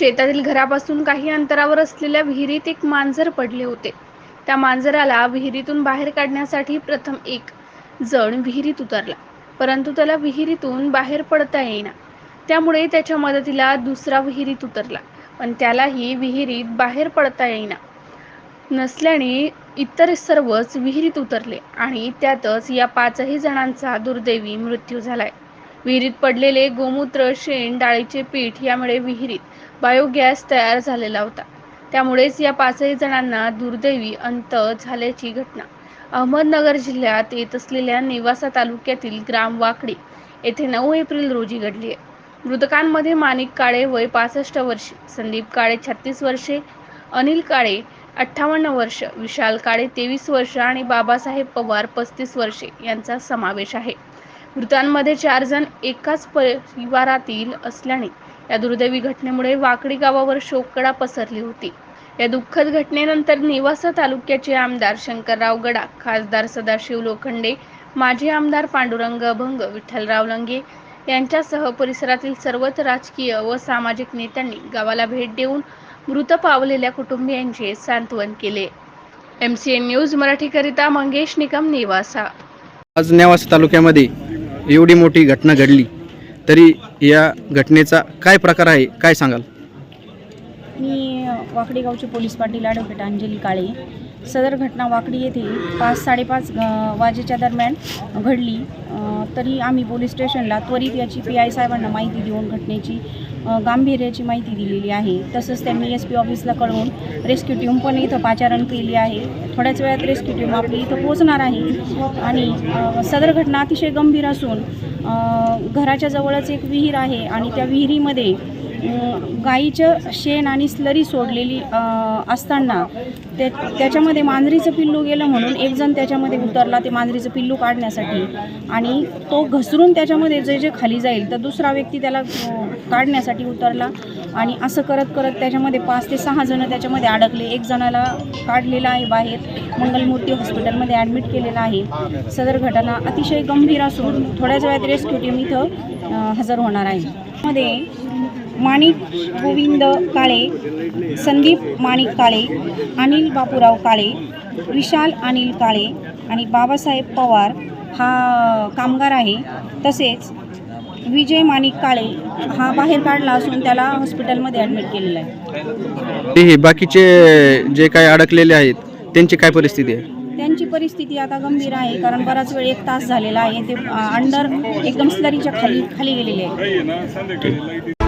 शेतातील घरापासून काही अंतरावर असलेल्या विहिरीत एक मांजर पडले होते. त्या मांजराला विहिरीतून बाहेर काढण्यासाठी प्रथम एक जण विहिरीत उतरला परंतु त्याला विहिरीतून बाहेर पडता येईना. त्यामुळे त्याच्या मदतीला दुसरा विहिरीत उतरला पण त्यालाही विहिरीत बाहेर पडता येईना. नसल्याने इतर सर्वच विहिरीत उतरले आणि त्यातच या पाचही जणांचा दुर्दैवी मृत्यू झालाय. विहिरीत पडलेले गोमूत्र शेण डाळीचे पीठ यामुळे विहिरीत बायोगॅस तयार झालेला होता. त्यामुळेच या पाचही जणांना दुर्दैवी अंत झाल्याची घटना. अहमदनगर जिल्ह्यात येत असलेल्या नेवासा तालुक्यातील ग्राम वाकडी येथे नऊ एप्रिल रोजी घडली आहे. मृतकांमध्ये माणिक काळे वय पासष्ट वर्षे संदीप काळे छत्तीस वर्षे अनिल काळे अठ्ठावन्न वर्ष विशाल काळे तेवीस वर्ष आणि बाबासाहेब पवार पस्तीस वर्षे यांचा समावेश आहे. मृतांमध्ये चार जण एकाच परिवारातील असल्याने या दुर्दैवी घटनेमुळे वाकडी गावावर शोककडा पसरली होती. या दुःखद घटनेनंतर नेवासा तालुक्याचे आमदार शंकरराव गडा खासदार सदाशिव लोखंडे माजी आमदार पांडुरंग अभंग विठ्ठलराव लंगे यांच्यासह परिसरातील सर्वच राजकीय व सामाजिक नेत्यांनी गावाला भेट देऊन मृत पावलेल्या कुटुंबियांचे सांत्वन केले. एम सी एन न्यूज मराठीकरिता मंगेश निकम नेवासा. आज नेवासा तालुक्यामध्ये एवढी मोठी घटना घडली. तरी या घटनेचा काय प्रकार आहे? काय सांगाल? मी वाकडीगावचे पोलीस पाटील ॲडव्होकेट अंजली काळे. सदर घटना वाकडी येथे पाच साडेपाच वाजेच्या दरम्यान घडली. तरी आम्ही पोलीस स्टेशनला त्वरित याची पी आय साहेबांना माहिती देऊन घटनेची गांभीर्याची माहिती दिलेली आहे. तसंच त्यांनी एस पी ऑफिसला कळवून रेस्क्यू टीम पण इथं पाचारण केली आहे. थोड्याच वेळात रेस्क्यू टीम आपली इथं पोहोचणार आहे. आणि सदर घटना अतिशय गंभीर असून घराच्या जवळच एक विहीर आहे आणि त्या विहिरीमध्ये गाईचं शेण आणि स्लरी सोडलेली असताना त्या त्याच्यामध्ये मांजरीचं पिल्लू गेलं म्हणून एकजण त्याच्यामध्ये उतरला ते मांजरीचं पिल्लू काढण्यासाठी. आणि तो घसरून त्याच्यामध्ये जे जे खाली जाईल तर दुसरा व्यक्ती त्याला काढण्यासाठी उतरला. आणि असं करत करत त्याच्यामध्ये पाच ते सहा जणं त्याच्यामध्ये अडकले. एक जणाला काढलेलं आहे बाहेर मंगलमूर्ती हॉस्पिटलमध्ये ॲडमिट केलेलं आहे. सदर घटना अतिशय गंभीर असून थोड्याच वेळात रेस्क्यू टीम इथं हजर होणार आहे. मध्ये माणिक गोविंद काळे संदीप माणिक काळे अनिल बापूराव काळे विशाल अनिल काळे आणि बाबासाहेब पवार हा कामगार आहे. तसेच विजय माणिक काळे हा बाहेर काढला असून त्याला हॉस्पिटलमध्ये ॲडमिट केलेला आहे. ते हे बाकीचे जे काय अडकलेले आहेत त्यांची काय परिस्थिती आहे? त्यांची परिस्थिती आता गंभीर आहे कारण बराच वेळ एक तास झालेला आहे. ते अंडर एकदम स्लरीच्या खाली खाली गेलेले आहे